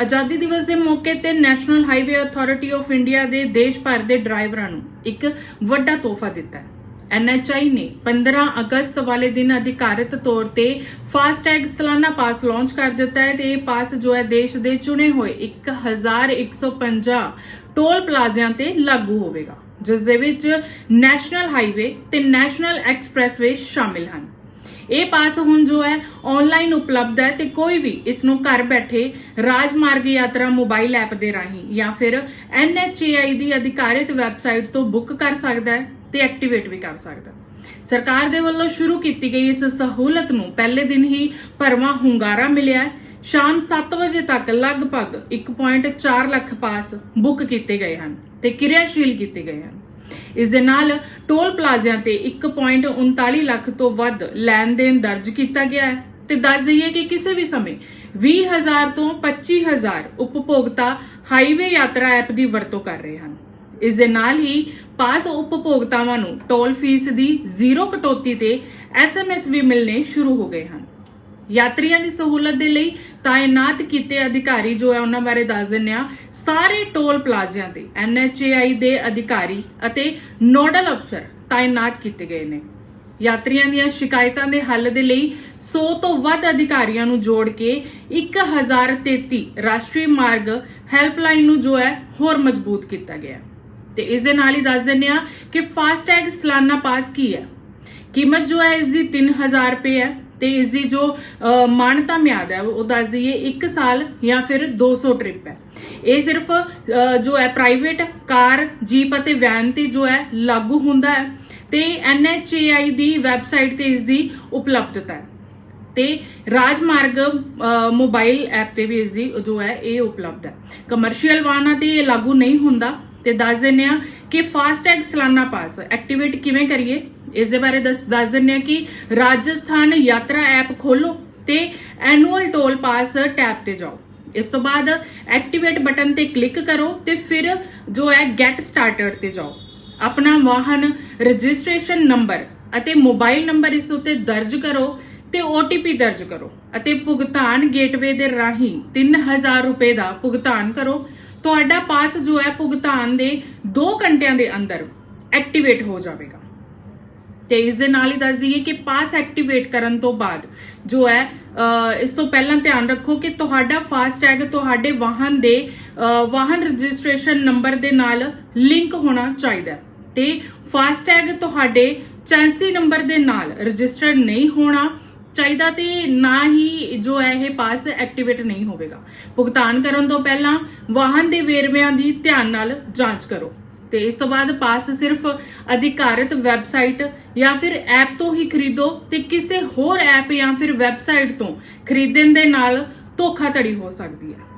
ਆਜ਼ਾਦੀ ਦਿਵਸ ਦੇ ਮੌਕੇ ਤੇ national highway authority of India ਦੇ ਦੇਸ਼ ਭਰ ਦੇ ਡਰਾਈਵਰਾਂ ਨੂੰ ਇੱਕ ਵੱਡਾ ਤੋਹਫਾ ਦਿੱਤਾ ਹੈ। ਐਨਐਚਆਈ ਨੇ 15 ਅਗਸਤ ਵਾਲੇ ਦਿਨ ਅਧਿਕਾਰਤ ਤੌਰ ਤੇ ਫਾਸਟੈਗ ਸਾਲਾਨਾ ਪਾਸ ਲਾਂਚ ਕਰ ਦਿੱਤਾ ਹੈ ਤੇ ਇਹ ਪਾਸ ਜੋ ਹੈ ਦੇਸ਼ ਦੇ ਚੁਣੇ ਹੋਏ 1150 ਟੋਲ ਪਲਾਜ਼ਿਆਂ ਤੇ ਲਾਗੂ ਹੋਵੇਗਾ, ਜਿਸ ਦੇ ਵਿੱਚ ਨੈਸ਼ਨਲ ਹਾਈਵੇ ਤੇ ਨੈਸ਼ਨਲ ਐਕਸਪ੍ਰੈਸਵੇ ਸ਼ਾਮਿਲ ਹਨ। ਇਹ ਪਾਸ ਹੁਣ ਜੋ ਹੈ ਆਨਲਾਈਨ ਉਪਲਬਧ ਹੈ ਤੇ ਕੋਈ ਵੀ ਇਸ ਨੂੰ ਘਰ ਬੈਠੇ ਰਾਜਮਾਰਗ ਯਾਤਰਾ ਮੋਬਾਈਲ ਐਪ ਦੇ ਰਾਹੀਂ ਜਾਂ ਫਿਰ NHAI ਦੀ ਅਧਿਕਾਰਿਤ ਵੈਬਸਾਈਟ ਤੋਂ ਬੁੱਕ ਕਰ ਸਕਦਾ ਹੈ ਤੇ ਐਕਟੀਵੇਟ ਵੀ ਕਰ ਸਕਦਾ ਹੈ। ਸਰਕਾਰ ਦੇ ਵੱਲੋਂ ਸ਼ੁਰੂ ਕੀਤੀ ਗਈ ਇਸ ਸਹੂਲਤ ਨੂੰ ਪਹਿਲੇ ਦਿਨ ਹੀ ਭਰਵਾਂ ਹੁੰਗਾਰਾ ਮਿਲਿਆ ਸ਼ਾਮ 7 ਵਜੇ ਤੱਕ ਲਗਭਗ 1.4 ਲੱਖ ਪਾਸ ਬੁੱਕ ਕੀਤੇ ਗਏ ਹਨ ਤੇ ਕਿਰਿਆਸ਼ੀਲ ਕੀਤੇ ਗਏ ਹਨ। ਇਸ ਦੇ ਨਾਲ ਟੋਲ ਪਲਾਜ਼ਿਆਂ ਤੇ 1.39 ਲੱਖ ਤੋਂ ਵੱਧ ਲੈਣ ਦੇਣ ਦਰਜ ਕੀਤਾ ਗਿਆ ਹੈ। ਤੇ ਦੱਸ ਦਈਏ ਕਿ ਕਿਸੇ ਵੀ ਸਮੇਂ 20000 ਤੋਂ 25000 ਉਪਭੋਗਤਾ ਹਾਈਵੇ ਯਾਤਰਾ ਐਪ ਦੀ ਵਰਤੋਂ ਕਰ ਰਹੇ ਹਨ। ਇਸ ਦੇ ਨਾਲ ਹੀ ਪਾਸ ਉਪਭੋਗਤਾਵਾਂ ਨੂੰ ਟੋਲ ਫੀਸ ਦੀ ਜ਼ੀਰੋ ਕਟੌਤੀ ਤੇ ਐਸਐਮਐਸ ਵੀ ਮਿਲਣੇ ਸ਼ੁਰੂ ਹੋ ਗਏ ਹਨ। ਯਾਤਰੀਆਂ ਦੀ ਸਹੂਲਤ ਦੇ ਲਈ ਤਾਇਨਾਤ ਕੀਤੇ ਅਧਿਕਾਰੀ ਜੋ ਹੈ ਉਹਨਾਂ ਬਾਰੇ ਦੱਸ ਦਿੰਨੇ ਆ ਸਾਰੇ ਟੋਲ ਪਲਾਜ਼ਿਆਂ ਤੇ NHAI ਦੇ ਅਧਿਕਾਰੀ ਅਤੇ ਨੋਡਲ ਅਫਸਰ ਤਾਇਨਾਤ ਕੀਤੇ ਗਏ ਨੇ। ਯਾਤਰੀਆਂ ਦੀਆਂ ਸ਼ਿਕਾਇਤਾਂ ਦੇ ਹੱਲ ਦੇ ਲਈ 100 ਤੋਂ ਵੱਧ ਅਧਿਕਾਰੀਆਂ ਨੂੰ ਜੋੜ ਕੇ 1033 ਰਾਸ਼ਟਰੀ ਮਾਰਗ ਹੈਲਪਲਾਈਨ ਨੂੰ ਜੋ ਹੈ ਹੋਰ ਮਜ਼ਬੂਤ ਕੀਤਾ ਗਿਆ ਹੈ। ਤੇ ਇਸ ਦੇ ਨਾਲ ਹੀ ਦੱਸ ਦਿੰਨੇ ਆ ਕਿ ਫਾਸਟੈਗ ਸਾਲਾਨਾ ਪਾਸ ਕੀ ਹੈ? ਕੀਮਤ ਜੋ ਹੈ ਇਸ ਦੀ 3000 ਰੁਪਏ ਹੈ। ਤੇ ਇਸ ਦੀ ਜੋ ਮਾਨਤਾ ਮਿਆਦ ਹੈ, ਉਹ ਦੱਸ ਦਈਏ 1 ਸਾਲ ਜਾਂ ਫਿਰ 200 ਟ੍ਰਿਪ ਹੈ। ਇਹ ਸਿਰਫ ਜੋ ਹੈ ਪ੍ਰਾਈਵੇਟ ਕਾਰ ਜੀਪ ਅਤੇ ਵੈਨ ਤੇ ਜੋ ਹੈ ਲਾਗੂ ਹੁੰਦਾ ਹੈ ਤੇ NHAI ਦੀ ਵੈਬਸਾਈਟ ਤੇ ਇਸ ਦੀ ਉਪਲਬਧਤਾ ਹੈ। ਤੇ ਰਾਜਮਾਰਗ ਮੋਬਾਈਲ ਐਪ ਤੇ ਵੀ ਇਸ ਦੀ ਜੋ ਹੈ ਇਹ ਉਪਲਬਧ ਹੈ। ਕਮਰਸ਼ੀਅਲ ਵਾਹਨਾਂ ਤੇ ਇਹ ਲਾਗੂ ਨਹੀਂ ਹੁੰਦਾ ਤੇ ਦੱਸ ਦਿੰਨੇ ਆ ਕਿ ਫਾਸਟੈਗ ਸਾਲਾਨਾ ਪਾਸ ਐਕਟੀਵੇਟ ਕਿਵੇਂ ਕਰੀਏ? ਇਸ ਦੇ ਬਾਰੇ ਦੱਸ ਦੱਸ ਦਿੰਨੇ ਆ ਕਿ ਰਾਜਸਥਾਨ ਯਾਤਰਾ ਐਪ ਖੋਲੋ ਤੇ ਐਨੂਅਲ ਟੋਲ ਪਾਸ ਟੈਬ ਤੇ ਜਾਓ। ਇਸ ਤੋਂ ਬਾਅਦ ਐਕਟੀਵੇਟ ਬਟਨ ਤੇ ਕਲਿੱਕ ਕਰੋ ਤੇ ਫਿਰ ਜੋ ਹੈ ਗੈਟ ਸਟਾਰਟਡ ਤੇ ਜਾਓ। ਆਪਣਾ ਵਾਹਨ ਰਜਿਸਟ੍ਰੇਸ਼ਨ ਨੰਬਰ ਅਤੇ ਮੋਬਾਈਲ ਨੰਬਰ ਇਸ ਉੱਤੇ ਦਰਜ ਕਰੋ ਤੇ OTP ਦਰਜ ਕਰੋ ਅਤੇ ਭੁਗਤਾਨ ਗੇਟਵੇ ਦੇ ਰਾਹੀਂ 3000 ਰੁਪਏ ਦਾ ਭੁਗਤਾਨ ਕਰੋ। ਤੁਹਾਡਾ ਪਾਸ ਜੋ ਹੈ ਭੁਗਤਾਨ ਦੇ 2 ਘੰਟਿਆਂ ਦੇ ਅੰਦਰ ਐਕਟੀਵੇਟ ਹੋ ਜਾਵੇਗਾ। ਤੇ ਇਸ ਦੇ ਨਾਲ ਹੀ ਦੱਸ ਦਈਏ ਕਿ ਪਾਸ ਐਕਟੀਵੇਟ ਕਰਨ ਤੋਂ ਬਾਅਦ ਜੋ ਹੈ ਇਸ ਤੋਂ ਪਹਿਲਾਂ ਧਿਆਨ ਰੱਖੋ ਕਿ ਤੁਹਾਡਾ ਫਾਸਟੈਗ ਤੁਹਾਡੇ ਵਾਹਨ ਦੇ ਵਾਹਨ ਰਜਿਸਟ੍ਰੇਸ਼ਨ ਨੰਬਰ ਦੇ ਨਾਲ ਲਿੰਕ ਹੋਣਾ ਚਾਹੀਦਾ ਹੈ। ਤੇ ਫਾਸਟੈਗ ਤੁਹਾਡੇ ਚੈਂਸੀ ਨੰਬਰ ਦੇ ਨਾਲ ਰਜਿਸਟਰਡ ਨਹੀਂ ਹੋਣਾ ਚਾਹੀਦਾ ਤੇ ਨਾ ਹੀ ਜੋ ਹੈ ਇਹ ਪਾਸ ਐਕਟੀਵੇਟ ਨਹੀਂ ਹੋਵੇਗਾ। ਭੁਗਤਾਨ ਕਰਨ ਤੋਂ ਪਹਿਲਾਂ ਵਾਹਨ ਦੇ ਵੇਰਵਿਆਂ ਦੀ ਧਿਆਨ ਨਾਲ ਜਾਂਚ ਕਰੋ। ਤੇ ਇਸ ਤੋਂ ਬਾਅਦ ਪਾਸ ਸਿਰਫ ਅਧਿਕਾਰਤ ਵੈਬਸਾਈਟ ਜਾਂ ਫਿਰ ਐਪ ਤੋਂ ਹੀ ਖਰੀਦੋ ਤੇ ਕਿਸੇ ਹੋਰ ਐਪ ਜਾਂ ਫਿਰ ਵੈਬਸਾਈਟ ਤੋਂ ਖਰੀਦਣ ਦੇ ਨਾਲ ਧੋਖਾਧੜੀ ਹੋ ਸਕਦੀ ਹੈ।